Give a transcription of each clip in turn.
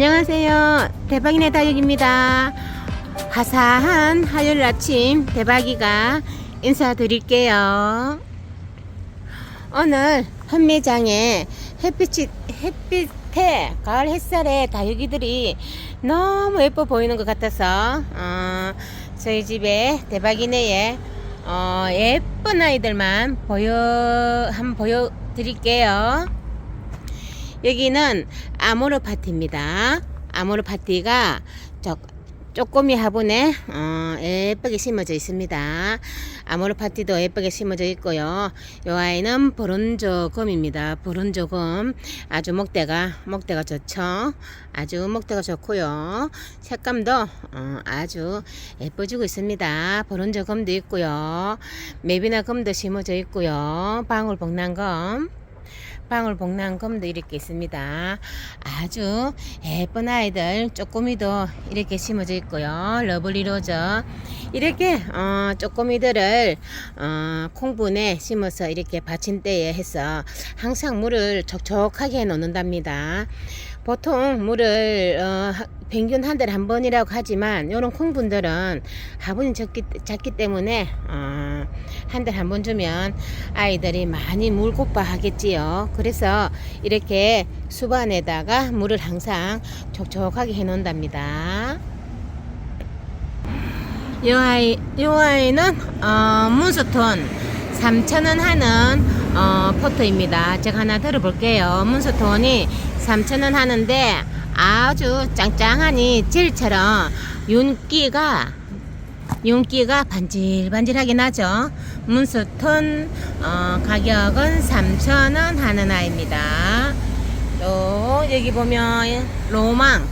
안녕하세요. 대박이네 다육입니다. 화사한 화요일 아침 대박이가 인사드릴게요. 오늘 판매장에 햇빛이, 햇빛에 가을 햇살에 다육이들이 너무 예뻐 보이는 것 같아서 어, 저희 집에 대박이네에 어, 예쁜 아이들만 보여 한번 보여드릴게요. 여기는 아모르 파티입니다. 아모르 파티가 저 쪼꼬미 화분에 어, 예쁘게 심어져 있습니다. 아모르 파티도 예쁘게 심어져 있고요. 요 아이는 브론조금입니다. 브론조금 아주 목대가 목대가 좋죠. 아주 목대가 좋고요. 색감도 어, 아주 예뻐지고 있습니다. 브론조금도 있고요. 메비나금도 심어져 있고요. 방울복랑 금 방울 복랑금도 이렇게 있습니다. 아주 예쁜 아이들 쪼꼬미도 이렇게 심어져 있고요. 러블리 로즈 이렇게 어, 쪼꼬미들을 어, 콩분에 심어서 이렇게 받침대에 해서 항상 물을 촉촉하게 해놓는답니다. 보통 물을 어, 하- 평균 한 달에 한 번이라고 하지만 이런 콩분들은 화분이 작기, 작기 때문에 어, 한 달에 한 번 주면 아이들이 많이 물고파 하겠지요. 그래서 이렇게 수반에다가 물을 항상 촉촉하게 해 놓는답니다. 이 아이, 이 아이는 어, 문스톤 3,000원 하는 어, 포트입니다. 제가 하나 들어볼게요. 문스톤이 3,000원 하는데 아주 짱짱하니 젤처럼 윤기가 윤기가 반질반질하게 나죠. 문스톤 어, 가격은 3,000원 하는 아이입니다. 또 여기 보면 로망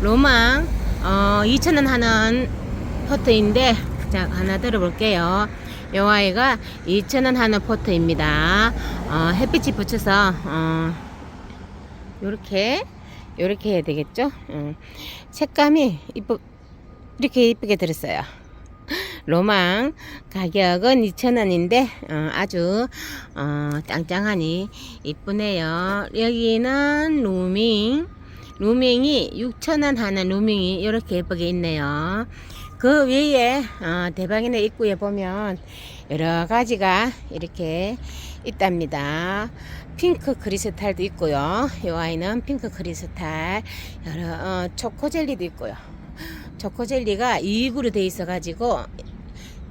로망 어, 2,000원 하는 포트인데 자 하나 들어볼게요. 요 아이가 2,000원 하는 포트입니다. 어, 햇빛이 붙여서 어, 요렇게 요렇게 해야 되겠죠? 음, 색감이 이쁘 이렇게 이쁘게 들었어요. 로망 가격은 2,000원인데 어, 아주 어, 짱짱하니 이쁘네요. 여기는 루밍 루밍이 6,000원 하는 루밍이 이렇게 예쁘게 있네요. 그 위에 어, 대박이네 입구에 보면 여러 가지가 이렇게 있답니다. 핑크 크리스탈도 있고요. 이 아이는 핑크 크리스탈, 여러 어, 초코 젤리도 있고요. 초코 젤리가 2육으로 되어 있어 가지고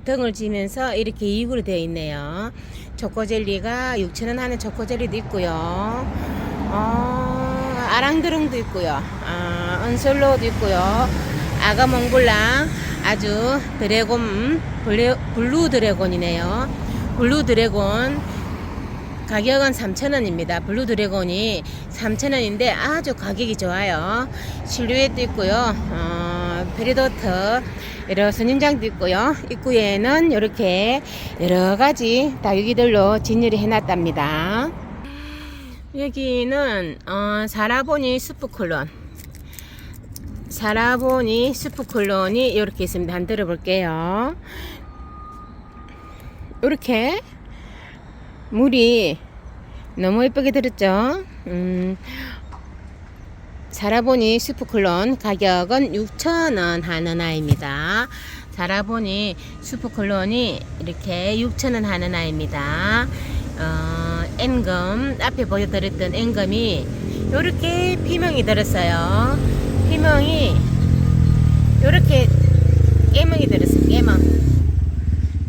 등을 지면서 이렇게 2육으로 되어 있네요. 초코 젤리가 6,000원 하는 초코 젤리도 있고요. 어, 아랑드릉도 있고요. 어, 은솔로도 있고요. 아가 몽블랑 아주 드래곤 블레, 블루 드래곤이네요. 블루 드래곤 가격은 3,000원입니다. 블루 드래곤이 3,000원인데 아주 가격이 좋아요. 실루엣도 있고요. 어, 페리도트 여러 선인장도 있고요. 입구에는 이렇게 여러 가지 다육이들로 진열이 해놨답니다. 여기는 어, 사라보니 스프클론 사라보니 스프클론이 이렇게 있습니다. 한번 들어볼게요. 이렇게 물이 너무 예쁘게 들었죠? 음, 사라보니 스프클론 가격은 6,000원 하는 아이입니다. 사라보니 스프클론이 이렇게 6,000원 하는 아이입니다. 어, N금, 앞에 보여드렸던 N금이 이렇게 피멍이 들었어요. 피멍이 이렇게 깨멍이 들었어요. 깨멍.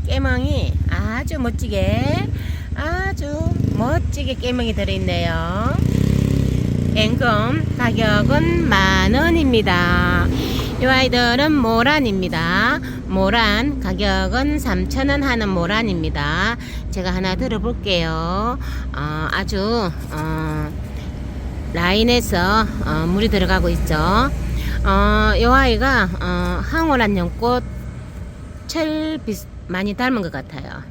깨멍이 아주 멋지게 아주 멋지게 깨멍이 들어있네요. 앵금 가격은 만원입니다. 이 아이들은 모란입니다. 모란 가격은 3,000원 하는 모란입니다. 제가 하나 들어볼게요. 어, 아주 어, 라인에서 어, 물이 들어가고 있죠. 어, 이 아이가 어, 항오란 연꽃 철 비슷 많이 닮은 것 같아요.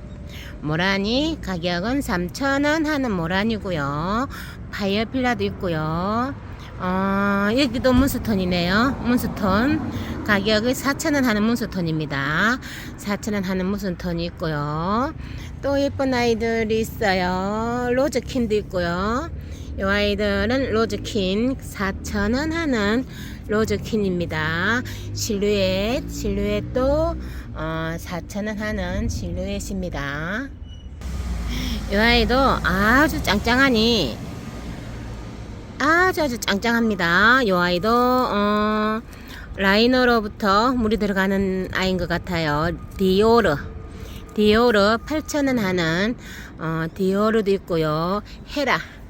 모란이 가격은 3,000원 하는 모란이고요. 파이어필라도 있고요. 어, 여기도 문스톤이네요. 문스톤. 가격이 4,000원 하는 문스톤입니다. 4,000원 하는 문스톤이 있고요. 또 예쁜 아이들이 있어요. 로즈킨도 있고요. 이 아이들은 로즈킨 4,000원 하는 로즈킨입니다. 실루엣, 실루엣도 어, 4,000원 하는 실루엣입니다. 이 아이도 아주 짱짱하니 아주 아주 짱짱합니다. 이 아이도 어, 라이너로부터 물이 들어가는 아이인 것 같아요. 디오르. 디오르 8,000원 하는 어, 디오르도 있고요. 헤라.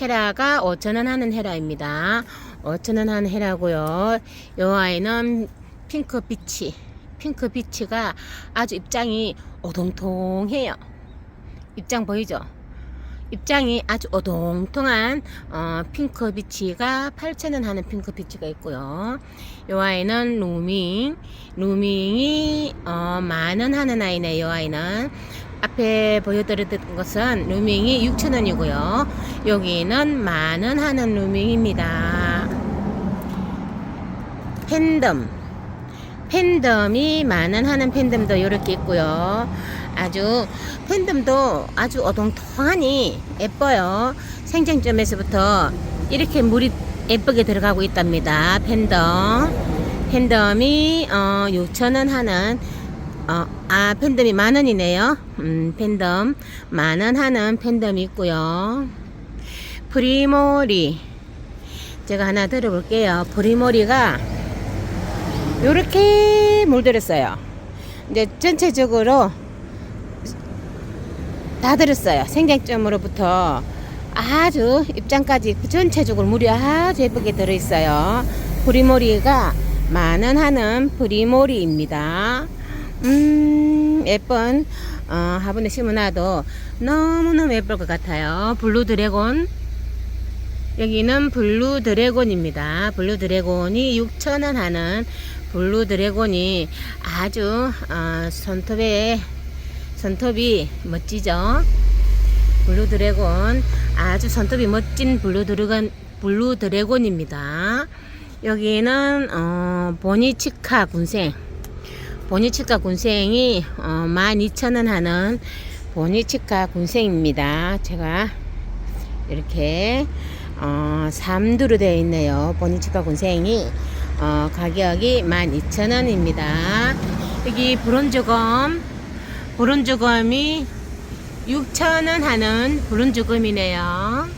헤라가 5,000원 하는 헤라입니다. 5,000원 하는 헤라고요. 이 아이는 핑크 비치. 핑크 비치가 아주 입장이 오동통해요. 입장 보이죠? 입장이 아주 오동통한 어, 핑크 비치가 8,000원 하는 핑크 비치가 있고요. 이 아이는 루밍, 루밍이 어, 만원 하는 아이네. 이 아이는 앞에 보여드렸던 것은 루밍이 6,000원이고요. 여기는 만원 하는 루밍입니다. 팬덤, 팬덤이 만원 하는 팬덤도 이렇게 있고요. 아주 팬덤도 아주 어동통하니 예뻐요. 생장점에서부터 이렇게 물이 예쁘게 들어가고 있답니다. 팬덤. 팬덤이 어, 6,000원 하는 어, 아 팬덤이 만 원이네요. 음, 팬덤 만원 하는 팬덤이 있고요. 프리모리 제가 하나 들어볼게요. 프리모리가 요렇게 물들었어요. 이제 전체적으로 다 들었어요. 생장점으로부터 아주 입장까지 전체적으로 물이 아주 예쁘게 들어있어요. 프리모리가 만원 하는 프리모리입니다. 음, 예쁜, 어, 화분에 심어놔도 너무너무 예쁠 것 같아요. 블루 드래곤. 여기는 블루 드래곤입니다. 블루 드래곤이 6,000원 하는 블루 드래곤이 아주, 어, 손톱에 손톱이 멋지죠? 블루 드래곤 아주 손톱이 멋진 블루 드래곤 블루 드래곤입니다. 여기는 어, 보니치카 군생 보니치카 군생이 어, 12,000원 하는 보니치카 군생입니다. 제가 이렇게 어, 3두로 되어 있네요. 보니치카 군생이 어, 가격이 12,000원입니다. 여기 브론즈검 브론즈검이 6,000원 하는 브론즈검이네요.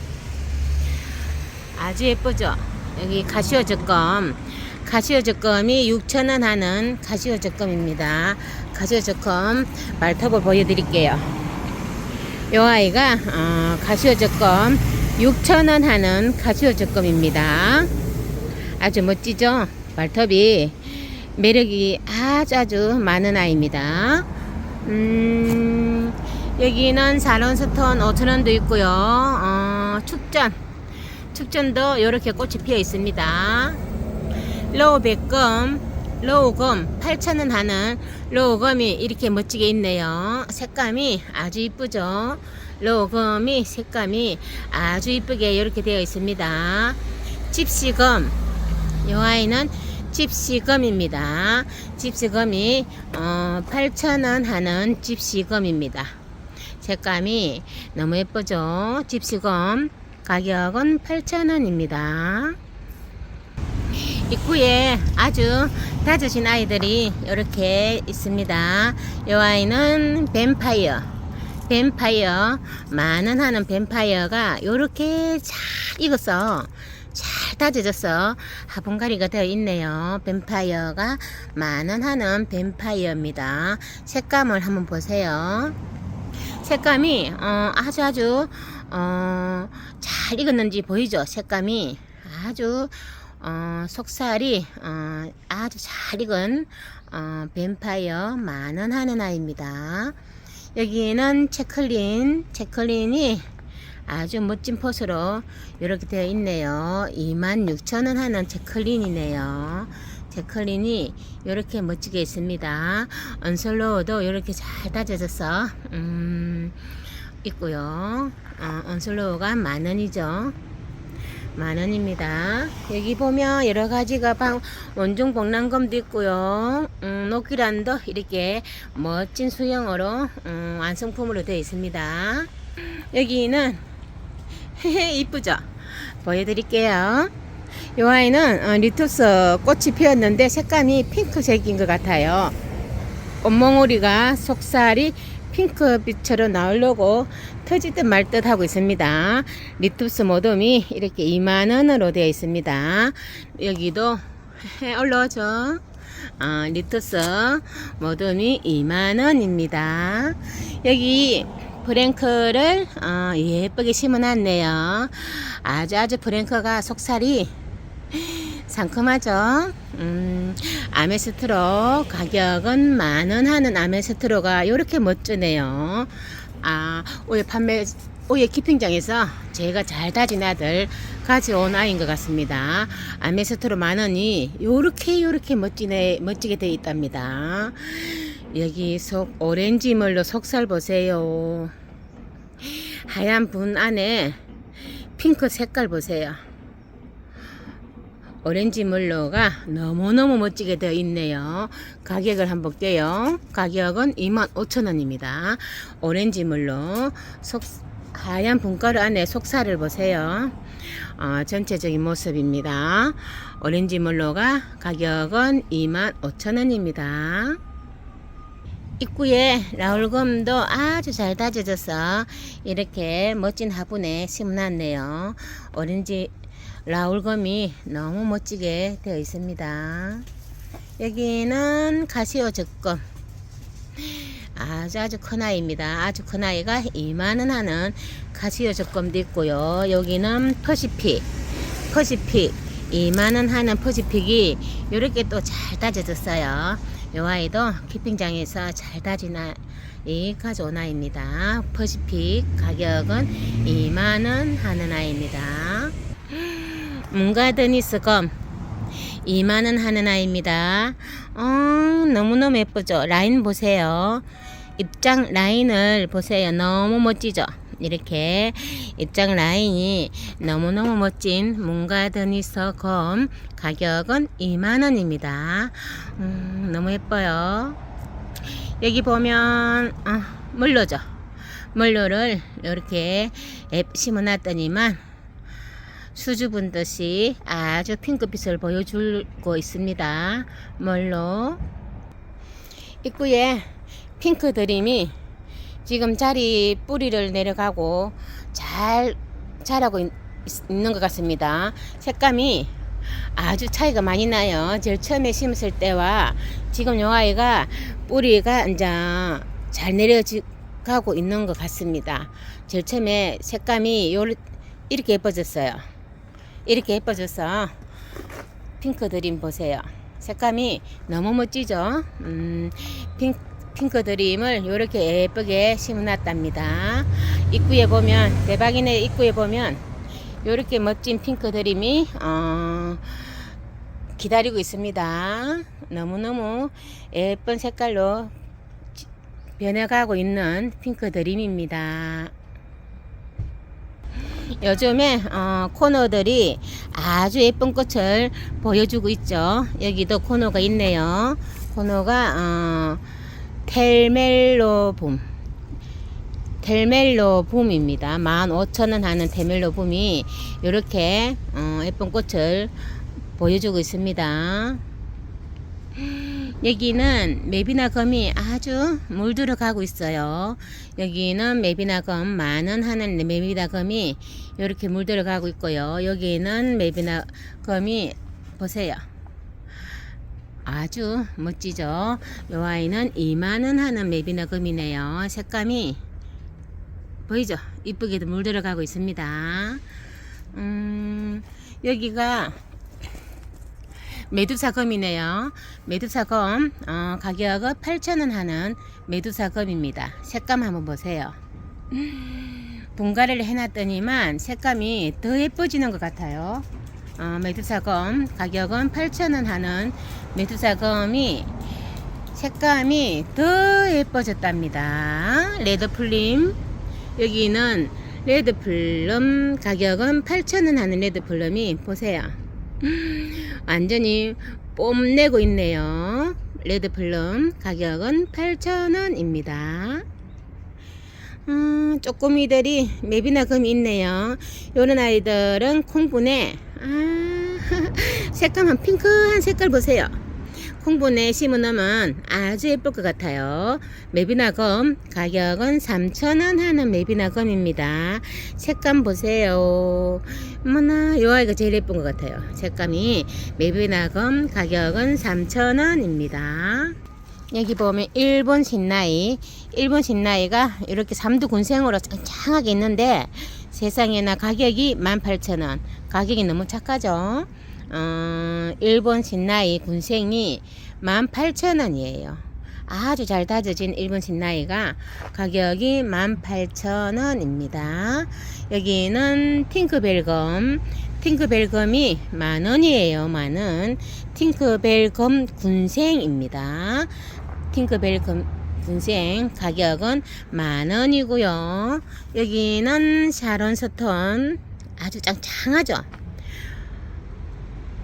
아주 예쁘죠? 여기 가시오 적검. 가시오 적검이 6,000원 하는 가시오 적검입니다. 가시오 적검 말톱을 보여드릴게요. 이 아이가 어, 가시오 적검 6,000원 하는 가시오 적검입니다. 아주 멋지죠? 말톱이 매력이 아주 아주 많은 아이입니다. 음, 여기는 사론스톤 5,000원도 있고요. 어, 축전. 축전도 이렇게 꽃이 피어 있습니다. 로우 백금, 로우금 8,000원 하는 로우금이 이렇게 멋지게 있네요. 색감이 아주 이쁘죠. 로우금이 색감이 아주 이쁘게 이렇게 되어 있습니다. 집시금, 이 아이는 집시검입니다. 집시검이 어, 8,000원 하는 집시검입니다. 색감이 너무 예쁘죠? 집시검 가격은 8,000원입니다. 입구에 아주 다져진 아이들이 이렇게 있습니다. 이 아이는 뱀파이어. 뱀파이어 만원 하는 뱀파이어가 이렇게 잘 익어서 잘 다져져서 화분가리가 되어 있네요. 뱀파이어가 만원 하는 뱀파이어입니다. 색감을 한번 보세요. 색감이 어, 아주 아주 어, 잘 익었는지 보이죠? 색감이 아주 어, 속살이 어, 아주 잘 익은 어, 뱀파이어 만원 하는 아이입니다. 여기는 체클린, 체클린이 아주 멋진 포스로 이렇게 되어 있네요. 26,000원 하는 제클린이네요. 제클린이 이렇게 멋지게 있습니다. 언슬로우도 이렇게 잘 다져져서 음, 있고요. 어, 언슬로우가 만 원이죠. 만원입니다. 여기 보면 여러 가지가 방, 원종 복랑검도 있고요. 음, 노키란도 이렇게 멋진 수영으로 음, 완성품으로 되어 있습니다. 여기는 이쁘죠? 보여드릴게요. 이 아이는 어, 리투스 꽃이 피었는데 색감이 핑크색인 것 같아요. 온몽오리가 속살이 핑크빛처럼 나오려고 터지듯 말듯 하고 있습니다. 리투스 모듬이 이렇게 2만원으로 되어 있습니다. 여기도 올라오죠. 어, 리투스 모듬이 2만원입니다. 여기 프랭크를 어, 예쁘게 심어놨네요. 아주 아주 프랭크가 속살이 상큼하죠. 음, 아메스트로 가격은 만 원 하는 아메스트로가 이렇게 멋지네요. 아, 오해 판매 오해 키핑장에서 제가 잘 다진 아들 가져온 아이인 것 같습니다. 아메스트로 만 원이 요렇게 요렇게 멋지네 멋지게 되어 있답니다. 여기 속 오렌지 물로 속살 보세요. 하얀 분 안에 핑크 색깔 보세요. 오렌지 물로가 너무너무 멋지게 되어 있네요. 가격을 한번 볼게요. 가격은 25,000원입니다. 오렌지 물로 속, 하얀 분가루 안에 속살을 보세요. 어, 전체적인 모습입니다. 오렌지 물로가 가격은 25,000원입니다. 입구에 라울검도 아주 잘 다져져서 이렇게 멋진 화분에 심어놨네요. 오렌지 라울검이 너무 멋지게 되어 있습니다. 여기는 가시오 적금. 아주 아주 큰 아이입니다. 아주 큰 아이가 2만원 하는 가시오 적금도 있고요. 여기는 퍼시픽. 퍼시픽. 2만원 하는 퍼시픽이 이렇게 또 잘 다져졌어요. 이 아이도 키핑장에서 잘 다진 아이 가져온 아이입니다. 퍼시픽 가격은 2만원 하는 아이입니다. 문가드니스 검 2만원 하는 아이입니다. 어, 너무너무 예쁘죠? 라인 보세요. 입장 라인을 보세요. 너무 멋지죠? 이렇게 입장 라인이 너무너무 멋진 문가드니스 검 가격은 2만원입니다. 음, 너무 예뻐요. 여기 보면 어, 물로죠. 물로를 이렇게 앱 심어놨더니만 수줍은 듯이 아주 핑크빛을 보여주고 있습니다. 뭘로? 입구에 핑크 드림이 지금 자리 뿌리를 내려가고 잘 자라고 있, 있는 것 같습니다. 색감이 아주 차이가 많이 나요. 제일 처음에 심었을 때와 지금 요 아이가 뿌리가 이제 잘 내려가고 있는 것 같습니다. 제일 처음에 색감이 요 이렇게 예뻐졌어요. 이렇게 예뻐져서 핑크 드림 보세요. 색감이 너무 멋지죠? 음, 핑, 핑크 드림을 이렇게 예쁘게 심어놨답니다. 입구에 보면, 대박이네 입구에 보면, 이렇게 멋진 핑크 드림이, 어, 기다리고 있습니다. 너무너무 예쁜 색깔로 변해가고 있는 핑크 드림입니다. 요즘에 어, 코너들이 아주 예쁜 꽃을 보여주고 있죠. 여기도 코너가 있네요. 코너가 어, 텔멜로 붐. 텔멜로 붐입니다. 15,000원 하는 텔멜로 붐이 이렇게 어, 예쁜 꽃을 보여주고 있습니다. 여기는 메비나 검이 아주 물들어 가고 있어요. 여기는 메비나 검 만원 하는 메비나 검이 이렇게 물들어 가고 있고요. 여기는 메비나 검이 보세요. 아주 멋지죠. 이 아이는 2만원 하는 메비나 검이네요. 색감이 보이죠? 이쁘게도 물들어 가고 있습니다. 음, 여기가 메두사 검이네요. 메두사 검 어, 가격은 8,000원 하는 메두사 검입니다. 색감 한번 보세요. 분갈이를 해놨더니만 색감이 더 예뻐지는 것 같아요. 어, 메두사 검 가격은 8,000원 하는 메두사 검이 색감이 더 예뻐졌답니다. 레드 플림 여기는 레드 플럼 가격은 8,000원 하는 레드 플럼이 보세요. 완전히 뽐내고 있네요. 레드 플럼 가격은 8,000원입니다. 음, 쪼꼬미들이 맵이나 금이 있네요. 요런 아이들은 콩분에 아, 색감한 핑크한 색깔 보세요. 콩분에 심어놓으면 아주 예쁠 것 같아요. 맵이나 검 가격은 3,000원 하는 맵이나 검입니다. 색감 보세요. 어머나 요 아이가 제일 예쁜 것 같아요. 색감이 맵이나 검 가격은 3,000원입니다. 여기 보면 일본 신나이 일본 신나이가 이렇게 삼두 군생으로 짱짱하게 있는데 세상에나 가격이 18,000원 가격이 너무 착하죠 어, 일본 신나이 군생이 18,000원이에요. 아주 잘 다져진 일본 신나이가 가격이 18,000원입니다. 여기는 팅크벨검. 팅크벨검이 만원이에요 만원. 팅크벨검 군생입니다. 팅크벨검 군생 가격은 만원이고요. 여기는 샤론 스톤. 아주 짱짱하죠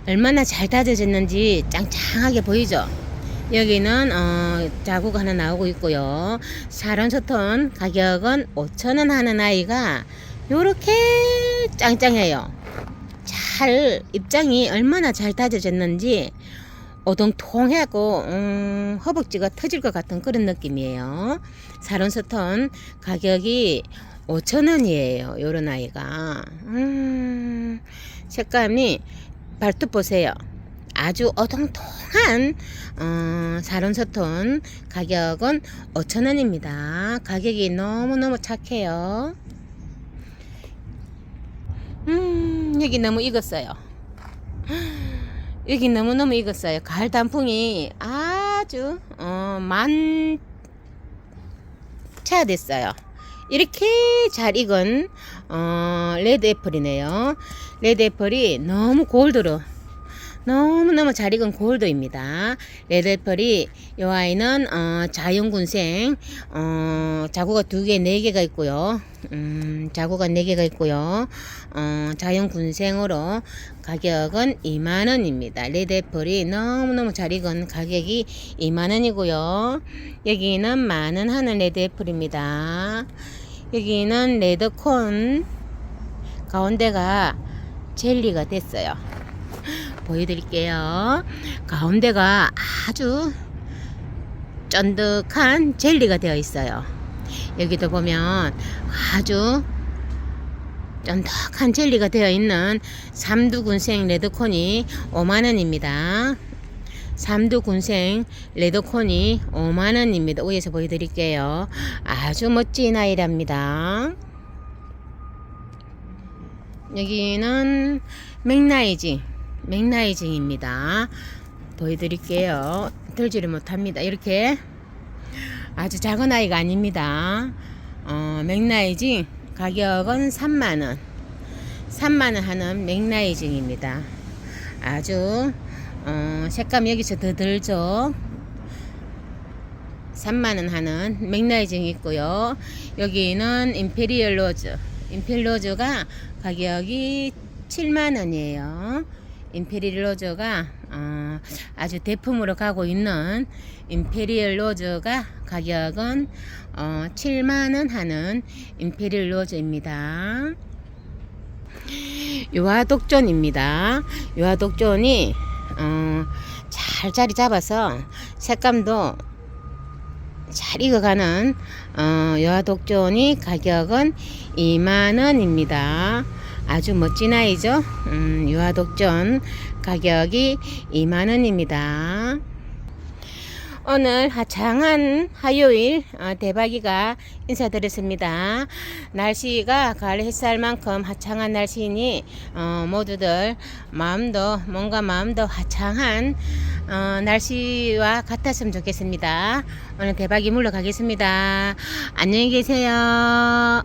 얼마나 잘 다져졌는지 짱짱하게 보이죠 여기는 어, 자국 하나 나오고 있고요 샤론 스톤 가격은 5천원 하는 아이가 요렇게 짱짱해요 잘 입장이 얼마나 잘 다져졌는지 오동통하고 음, 허벅지가 터질 것 같은 그런 느낌이에요. 사론스톤 가격이 5천원이에요. 요런 아이가 음, 색감이 발톱 보세요. 아주 어동통한 어, 사론스톤 가격은 5천원입니다. 가격이 너무너무 착해요. 음, 여기 너무 익었어요. 여기 너무너무 익었어요. 가을 단풍이 아주 어, 만차 됐어요. 이렇게 잘 익은 어, 레드 애플이네요. 레드 애플이 너무 골드로 너무너무 잘 익은 골드입니다. 레드 애플이 이 아이는 어, 자연군생 어, 자구가 두 개, 네 개가 있고요. 음, 자구가 네 개가 있고요. 어, 자연군생으로 가격은 2만 원입니다. 레드 애플이 너무너무 잘 익은 가격이 2만 원이고요. 여기는 만원 하는 레드 애플입니다. 여기는 레드콘 가운데가 젤리가 됐어요. 보여드릴게요. 가운데가 아주 쫀득한 젤리가 되어 있어요. 여기도 보면 아주 쫀득한 젤리가 되어 있는 삼두군생 레드콘이 5만원입니다. 삼두 군생 레드콘이 5만원입니다. 위에서 보여드릴게요. 아주 멋진 아이랍니다. 여기는 맥라이징 맥라이징입니다. 보여드릴게요. 들지를 못합니다. 이렇게 아주 작은 아이가 아닙니다. 어, 맥라이징 가격은 3만원 3만원 하는 맥라이징입니다. 아주 어, 색감 여기서 더 들죠. 3만원 하는 맥라이징 있고요. 여기는 임페리얼 로즈 임페리얼 로즈가 가격이 7만원이에요. 임페리얼 로즈가 어, 아주 대품으로 가고 있는 임페리얼 로즈가 가격은 어, 7만원 하는 임페리얼 로즈입니다. 유화독존입니다. 유화독존이 어, 잘 자리 잡아서 색감도 잘 익어가는 어, 유화독존이 가격은 2만원입니다. 아주 멋진 아이죠. 음, 유아독전 가격이 2만원입니다. 오늘 화창한 화요일 어, 대박이가 인사드렸습니다. 날씨가 가을 햇살만큼 화창한 날씨니 어, 모두들 마음도 뭔가 마음도 화창한 어, 날씨와 같았으면 좋겠습니다. 오늘 대박이 물러가겠습니다. 안녕히 계세요.